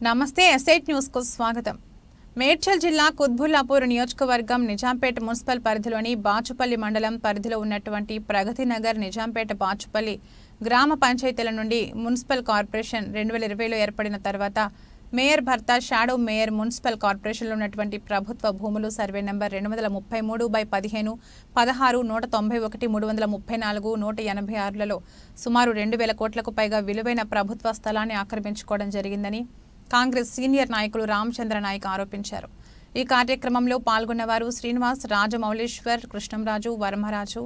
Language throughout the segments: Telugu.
నమస్తే ఎస్ఐట్ న్యూస్కు స్వాగతం. మేడ్చల్ జిల్లా కుత్బుల్లాపూర్ నియోజకవర్గం నిజాంపేట మున్సిపల్ పరిధిలోని బాచుపల్లి మండలం పరిధిలో ఉన్నటువంటి ప్రగతి నగర్ నిజాంపేట బాచుపల్లి గ్రామ పంచాయతీల నుండి మున్సిపల్ కార్పొరేషన్ రెండు వేల ఇరవైలో ఏర్పడిన తర్వాత మేయర్ భర్త షాడో మేయర్ మున్సిపల్ కార్పొరేషన్లో ఉన్నటువంటి ప్రభుత్వ భూములు సర్వే నెంబర్ రెండు వందల ముప్పై మూడు బై పదిహేను పదహారు నూట తొంభై ఒకటి మూడు వందల ముప్పై నాలుగు నూట ఎనభై ఆరులలో సుమారు రెండు వేల కోట్లకు పైగా విలువైన ప్రభుత్వ స్థలాన్ని ఆక్రమించుకోవడం జరిగిందని కాంగ్రెస్ సీనియర్ నాయకులు రామచంద్ర నాయక్ ఆరోపించారు. ఈ కార్యక్రమంలో పాల్గొన్నవారు Srinivas Rajamouleshwar Krishnamraju Varmaraju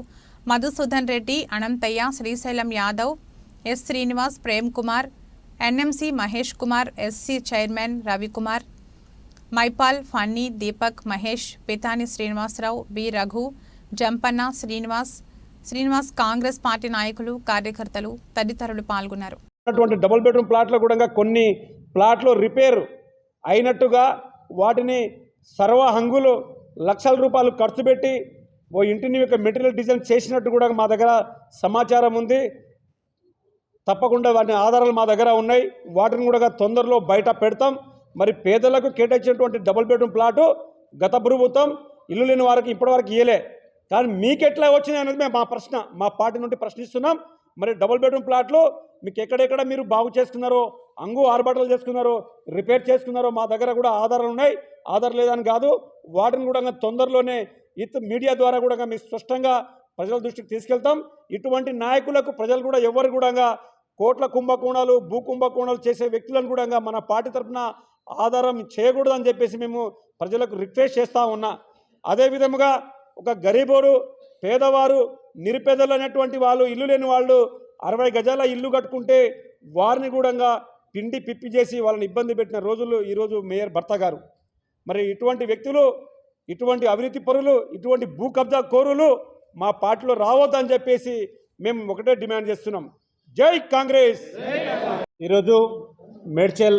Madhusudan Reddy Anantaiah Srisailam Yadav S Srinivas Prem Kumar NMC Mahesh Kumar SC chairman Ravikumar Maipal Phani Deepak Mahesh Pitani Srinivasarao B Raghu Jampanna Srinivas Srinivas Congress party నాయకులు కార్యకర్తలు తదితరులు పాల్గొన్నారు. డబుల్ బెడ్రూమ్ ప్లాట్లో కూడా కొన్ని ప్లాట్లు రిపేర్ అయినట్టుగా వాటిని సర్వ హంగులు లక్షల రూపాయలు ఖర్చు పెట్టి ఓ ఇంటిని యొక్క మెటీరియల్ డిజైన్ చేసినట్టు కూడా మా దగ్గర సమాచారం ఉంది. తప్పకుండా వాటిని ఆధారాలు మా దగ్గర ఉన్నాయి. వాటిని కూడా తొందరలో బయట పెడతాం. మరి పేదలకు కేటాయించినటువంటి డబుల్ బెడ్రూమ్ ప్లాటు గత ప్రభుత్వం ఇల్లు లేని వారికి ఇప్పటివరకు ఇయ్యలే. కానీ మీకెట్లా వచ్చినాయి అనేది మేము మా ప్రశ్న మా పార్టీ నుండి ప్రశ్నిస్తున్నాం. మరి డబుల్ బెడ్రూమ్ ప్లాట్లు మీకు ఎక్కడెక్కడ మీరు బాగు చేసుకున్నారో అంగు ఆర్భాటాలు చేసుకున్నారో రిపేర్ చేసుకున్నారో మా దగ్గర కూడా ఆధారాలు ఉన్నాయి. ఆధారం లేదని కాదు వాటిని కూడా తొందరలోనే ఇత్ మీడియా ద్వారా కూడా మేము స్పష్టంగా ప్రజల దృష్టికి తీసుకెళ్తాం. ఇటువంటి నాయకులకు ప్రజలు కూడా ఎవరు కూడా కోట్ల కుంభకోణాలు భూ కుంభకోణాలు చేసే వ్యక్తులను కూడా మన పార్టీ తరఫున ఆధారం చేయకూడదని చెప్పేసి మేము ప్రజలకు రిక్వెస్ట్ చేస్తూ ఉన్నా. అదే విధముగా ఒక గరీబోడు పేదవారు నిరుపేదలు అనేటువంటి వాళ్ళు ఇల్లు లేని వాళ్ళు అరవై గజాల ఇల్లు కట్టుకుంటే వారిని కూడా పిండి పిప్పి చేసి వాళ్ళని ఇబ్బంది పెట్టిన రోజులు ఈరోజు మేయర్ భర్త గారు. మరి ఇటువంటి వ్యక్తులు ఇటువంటి అవినీతి పరులు ఇటువంటి భూ కబ్జా కోరులు మా పార్టీలో రావద్దని చెప్పేసి మేము ఒకటే డిమాండ్ చేస్తున్నాం. జై కాంగ్రెస్! ఈరోజు మేడ్చల్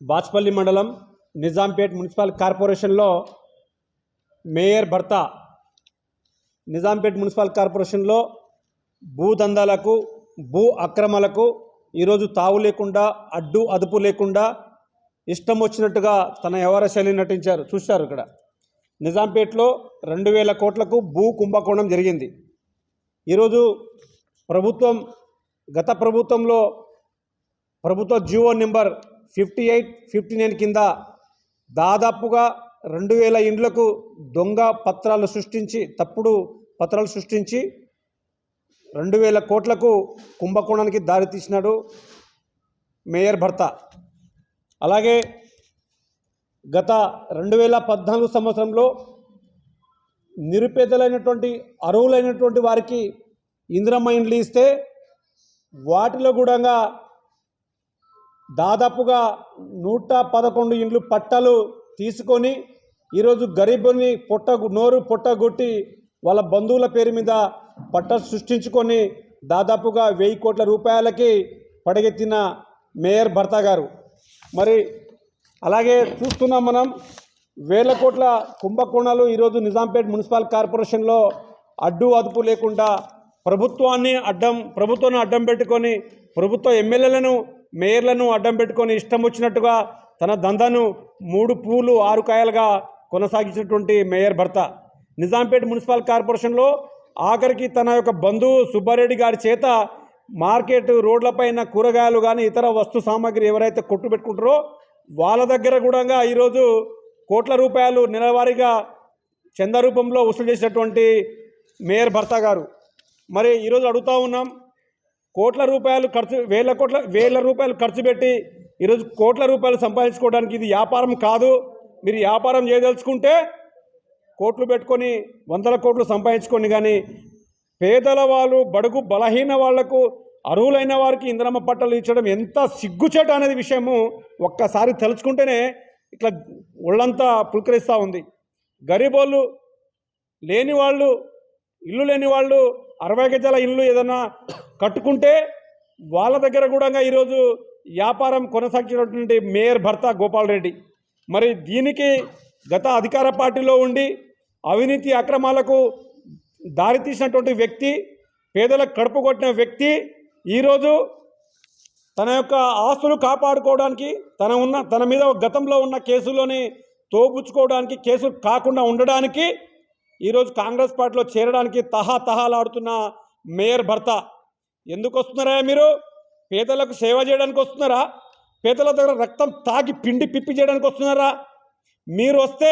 బాచ్పల్లి మండలం నిజాంపేట్ మున్సిపల్ కార్పొరేషన్లో మేయర్ భర్త నిజాంపేట్ మున్సిపల్ కార్పొరేషన్లో భూదందాలకు భూ అక్రమాలకు ఈరోజు తావు లేకుండా అడ్డు అదుపు లేకుండా ఇష్టం వచ్చినట్టుగా తన వ్యవహార శైలి నటించారు చూశారు ఇక్కడ. నిజాంపేట్లో రెండు వేల కోట్లకు భూ కుంభకోణం జరిగింది. ఈరోజు ప్రభుత్వం గత ప్రభుత్వంలో ప్రభుత్వ GO number fifty eight fifty nine కింద దాదాపుగా రెండు వేల ఇండ్లకు దొంగ పత్రాలు సృష్టించి తప్పుడు పత్రాలు సృష్టించి రెండు వేల కోట్లకు కుంభకోణానికి దారి తీసినాడు మేయర్ భర్త. అలాగే గత రెండు వేల పద్నాలుగు సంవత్సరంలో నిరుపేదలైనటువంటి అరువులైనటువంటి వారికి ఇందిరమ్మ ఇండ్లు ఇస్తే వాటిలో కూడా దాదాపుగా నూట పదకొండు ఇండ్లు పట్టాలు తీసుకొని ఈరోజు గరీబుని పొట్ట నోరు పొట్టగొట్టి వాళ్ళ బంధువుల పేరు మీద పట్ట సృష్టించుకొని దాదాపుగా వెయ్యి కోట్ల రూపాయలకి పడగెత్తిన మేయర్ భర్త గారు. మరి అలాగే చూస్తున్నాం మనం వేల కోట్ల కుంభకోణాలు ఈరోజు నిజాంపేట్ మున్సిపల్ కార్పొరేషన్లో అడ్డు అదుపు లేకుండా ప్రభుత్వాన్ని అడ్డం ప్రభుత్వాన్ని అడ్డం పెట్టుకొని ప్రభుత్వ ఎమ్మెల్యేలను మేయర్లను అడ్డం పెట్టుకొని ఇష్టం వచ్చినట్టుగా తన దందాను మూడు పూలు ఆరు కాయలుగా కొనసాగించినటువంటి మేయర్ భర్త. నిజాంపేట్ మున్సిపల్ కార్పొరేషన్లో ఆఖరికి తన యొక్క బంధువు సుబ్బారెడ్డి గారి చేత మార్కెట్ రోడ్లపైన కూరగాయలు కానీ ఇతర వస్తు సామాగ్రి ఎవరైతే కొట్టు పెట్టుకుంటారో వాళ్ళ దగ్గర కూడా ఈరోజు కోట్ల రూపాయలు నెలవారీగా చంద రూపంలో వసూలు చేసినటువంటి మేయర్ భర్త గారు. మరి ఈరోజు అడుగుతూ ఉన్నాం కోట్ల రూపాయలు ఖర్చు వేల కోట్ల వేల రూపాయలు ఖర్చు పెట్టి ఈరోజు కోట్ల రూపాయలు సంపాదించుకోవడానికి ఇది వ్యాపారం కాదు. మీరు వ్యాపారం చేయదలుచుకుంటే కోట్లు పెట్టుకొని వందల కోట్లు సంపాదించుకొని కానీ పేదల వాళ్ళు బడుగు బలహీన వాళ్ళకు అర్హులైన వారికి ఇంద్రమ్మ పట్టలు ఇచ్చడం ఎంత సిగ్గుచేట అనేది విషయము ఒక్కసారి తలుచుకుంటేనే ఇట్లా ఒళ్ళంతా పులకరిస్తూ ఉంది. గరీబోళ్ళు లేని వాళ్ళు ఇల్లు లేని వాళ్ళు అరవై గజాల ఇల్లు ఏదైనా కట్టుకుంటే వాళ్ళ దగ్గర కూడా ఈరోజు వ్యాపారం కొనసాగించినటువంటి మేయర్ భర్త గోపాల్ రెడ్డి. మరి దీనికి గత అధికార పార్టీలో ఉండి అవినీతి అక్రమాలకు దారితీసినటువంటి వ్యక్తి పేదలకు కడుపు కొట్టిన వ్యక్తి ఈరోజు తన యొక్క ఆస్తులు కాపాడుకోవడానికి తన ఉన్న తన మీద గతంలో ఉన్న కేసులోని తోపుచ్చుకోవడానికి కేసులు కాకుండా ఉండడానికి ఈరోజు కాంగ్రెస్ పార్టీలో చేరడానికి తహా తహాలాడుతున్న మేయర్ భర్త. ఎందుకు వస్తున్నారా మీరు? పేదలకు సేవ చేయడానికి వస్తున్నారా? పేదల దగ్గర రక్తం తాగి పిండి పిప్పి చేయడానికి వస్తున్నారా? మీరు వస్తే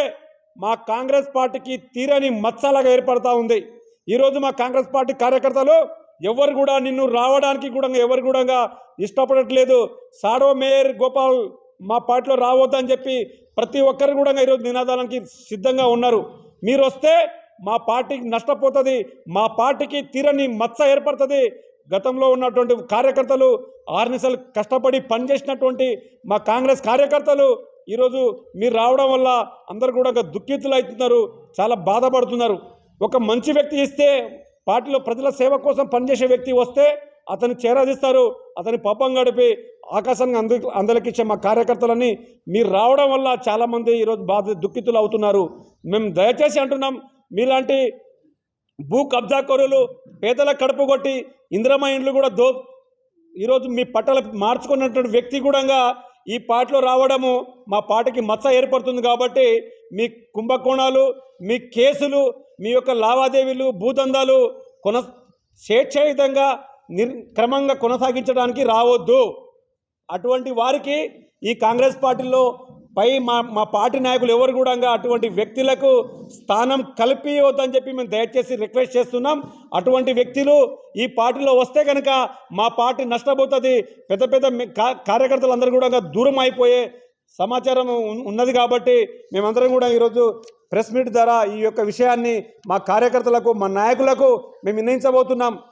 మా కాంగ్రెస్ పార్టీకి తీరని మచ్చలాగా ఏర్పడతా ఉంది. ఈరోజు మా కాంగ్రెస్ పార్టీ కార్యకర్తలు ఎవరు కూడా నిన్ను రావడానికి కూడా ఎవరు కూడా ఇష్టపడట్లేదు. సాడో మేయర్ గోపాల్ మా పార్టీలో రావద్దని చెప్పి ప్రతి ఒక్కరు కూడా ఈరోజు నినాదానికి సిద్ధంగా ఉన్నారు. మీరు వస్తే మా పార్టీకి నష్టపోతుంది మా పార్టీకి తీరని మచ్చ ఏర్పడుతుంది. గతంలో ఉన్నటువంటి కార్యకర్తలు ఆరు ఆర్నిసలు కష్టపడి పనిచేసినటువంటి మా కాంగ్రెస్ కార్యకర్తలు ఈరోజు మీరు రావడం వల్ల అందరు కూడా దుఃఖితులు అవుతున్నారు చాలా బాధపడుతున్నారు. ఒక మంచి వ్యక్తి ఇస్తే పార్టీలో ప్రజల సేవ కోసం పనిచేసే వ్యక్తి వస్తే అతన్ని చేరాదిస్తారు అతని పాపం గడిపి ఆకాశాన్ని అందు అందరికిచ్చే మా కార్యకర్తలని మీరు రావడం వల్ల చాలామంది ఈరోజు బాధ దుఃఖితులు అవుతున్నారు. మేము దయచేసి అంటున్నాం మీలాంటి భూ కబ్జాకోరులు పేదల కడుపు కొట్టి ఇందిరమ్మ ఇండ్లు కూడా దో ఈరోజు మీ పట్టలు మార్చుకున్నటువంటి వ్యక్తి కూడా ఈ పాటలో రావడము మా పాటకి మచ్చ ఏర్పడుతుంది కాబట్టి మీ కుంభకోణాలు మీ కేసులు మీ యొక్క లావాదేవీలు భూదందాలు కొన స్వేచ్ఛాయుతంగా నిర్ క్రమంగా కొనసాగించడానికి రావద్దు. అటువంటి వారికి ఈ కాంగ్రెస్ పార్టీలో పై మా మా పార్టీ నాయకులు ఎవరు కూడా అటువంటి వ్యక్తులకు స్థానం కల్పియవద్దని చెప్పి మేము దయచేసి రిక్వెస్ట్ చేస్తున్నాం. అటువంటి వ్యక్తులు ఈ పార్టీలో వస్తే కనుక మా పార్టీ నష్టపోతుంది. పెద్ద పెద్ద కార్యకర్తలు అందరూ కార్యకర్తలందరూ కూడా దూరం అయిపోయే సమాచారం ఉన్నది కాబట్టి మేమందరం కూడా ఈరోజు ప్రెస్ మీట్ ద్వారా ఈ యొక్క విషయాన్ని మా కార్యకర్తలకు మా నాయకులకు మేము నిర్ణయించబోతున్నాం